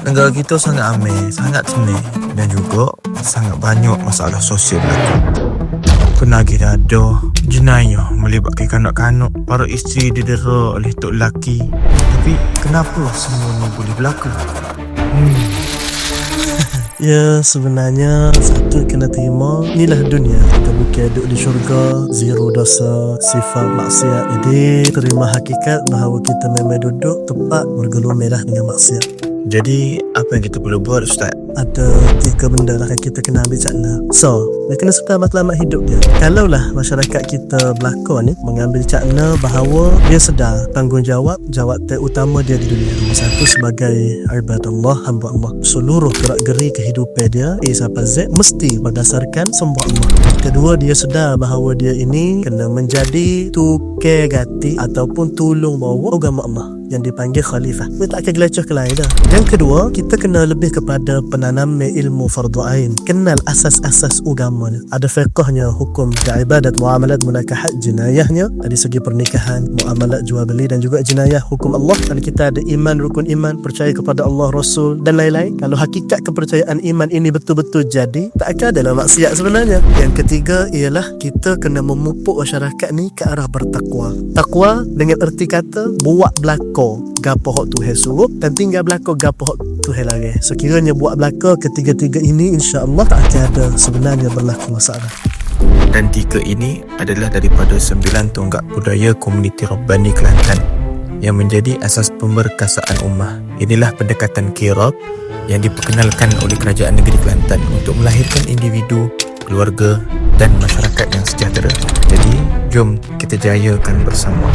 Negara kita sangat amai, sangat tenang dan juga sangat banyak masalah sosial berlaku. Penagih dada, jenayah melibatkan kanak-kanak, para isteri didera oleh tok lelaki. Tapi kenapa semua ni boleh berlaku? Hmm. Ya sebenarnya satu kena terima Inilah dunia Kita bukan duduk di syurga Zero dosa Sifat maksiat Jadi terima hakikat bahawa kita memang duduk Tepat bergelumilah dengan maksiat Jadi apa yang kita perlu buat Ustaz? ada tiga benda lah yang kita kena ambil cakna So, dia kena sedar matlamat hidup dia. Kalaulah masyarakat kita berlakon ni Mengambil cakna bahawa dia sedar tanggungjawab Jawab utama dia di dunia. Nombor satu sebagai ibadat Allah, hamba Allah. Seluruh gerak-geri kehidupan dia A sampai Z mesti berdasarkan sembah Allah. Kedua, dia sedar bahawa dia ini Kena menjadi tukar gati Ataupun tolong bawa agama Allah yang dipanggil khalifah. Kita tak akan gelecoh ke lain dah. Yang kedua, kita kena lebih kepada penanam ilmu fardu ain. Kenal asas-asas agama ni. Ada fiqhnya, hukum ibadat, muamalat, munakahat, jenayahnya. Dari segi pernikahan, muamalat, jual beli dan juga jenayah hukum Allah. Kalau kita ada iman, rukun iman, percaya kepada Allah, Rasul dan lain-lain. Kalau hakikat kepercayaan iman ini betul-betul jadi, tak akan ada lah maksiat sebenarnya. Yang ketiga ialah kita kena memupuk masyarakat ni ke arah bertakwa. Takwa dengan erti kata buat belakang gapo hok Tuhan suruh dan tinggal belakang gapo hok Tuhan lagi. Sekiranya buat belakang ketiga-tiga ini insya-Allah tak akan ada sebenarnya berlaku masalah. Dan tiga ini adalah daripada sembilan tonggak budaya komuniti Rabbani Kelantan yang menjadi asas pemberkasaan ummah. Inilah pendekatan kirab yang diperkenalkan oleh Kerajaan Negeri Kelantan untuk melahirkan individu, keluarga dan masyarakat yang sejahtera. Jadi, jom kita jayakan bersama.